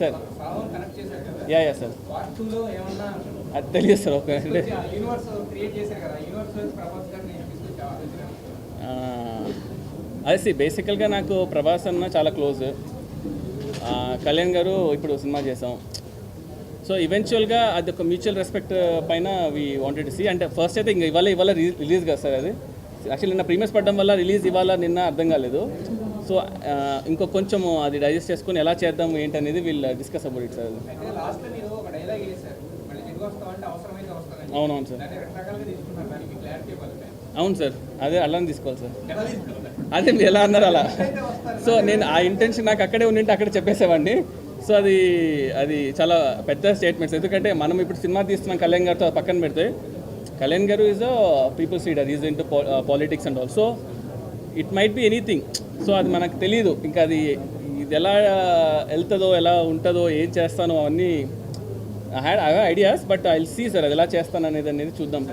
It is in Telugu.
సార్? యా యా సార్ అది తెలియదు సార్ ఒక అదే సి బేసికల్గా నాకు ప్రభాస్ అన్న చాలా క్లోజ్ కళ్యాణ్ గారు ఇప్పుడు సినిమా చేసాం సో ఈవెన్చువల్గా అది ఒక మ్యూచువల్ రెస్పెక్ట్ పైన వి వాంటెడ్ సి అంటే ఫస్ట్ అయితే ఇంకా ఇవాళ ఇవాళ రిలీజ్ కదా సార్ అది. యాక్చువల్లీ నిన్న ప్రీమియర్స్ పడడం వల్ల రిలీజ్ ఇవాళ నిన్న అర్థం కాలేదు. సో ఇంకో కొంచెం అది డైజెస్ట్ చేసుకొని ఎలా చేద్దాం ఏంటనేది వీళ్ళు డిస్కస్ అబౌట్ ఇట్ సార్. అవునవును సార్. అవును సార్. అదే అలానే తీసుకోవాలి సార్. అదే మీరు ఎలా అన్నారు అలా. సో నేను ఆ ఇంటెన్షన్ నాకు అక్కడే ఉండింటే అక్కడే చెప్పేసేవాడిని. సో అది అది చాలా పెద్ద స్టేట్మెంట్స్ ఎందుకంటే మనం ఇప్పుడు సినిమా తీస్తున్నాం కళ్యాణ్ గారితో పక్కన పెడితే. కళ్యాణ్ గారు is a people's leader is into politics and all so it might be anything so అది మనకు తెలియదు ఇంకా అది ఇది ఎలా వెళ్తుందో ఎలా ఉంటుందో ఏం చేస్తానో అవన్నీ I had I ideas but I see sir అది ఎలా చేస్తాను అనేది అనేది చూద్దాం.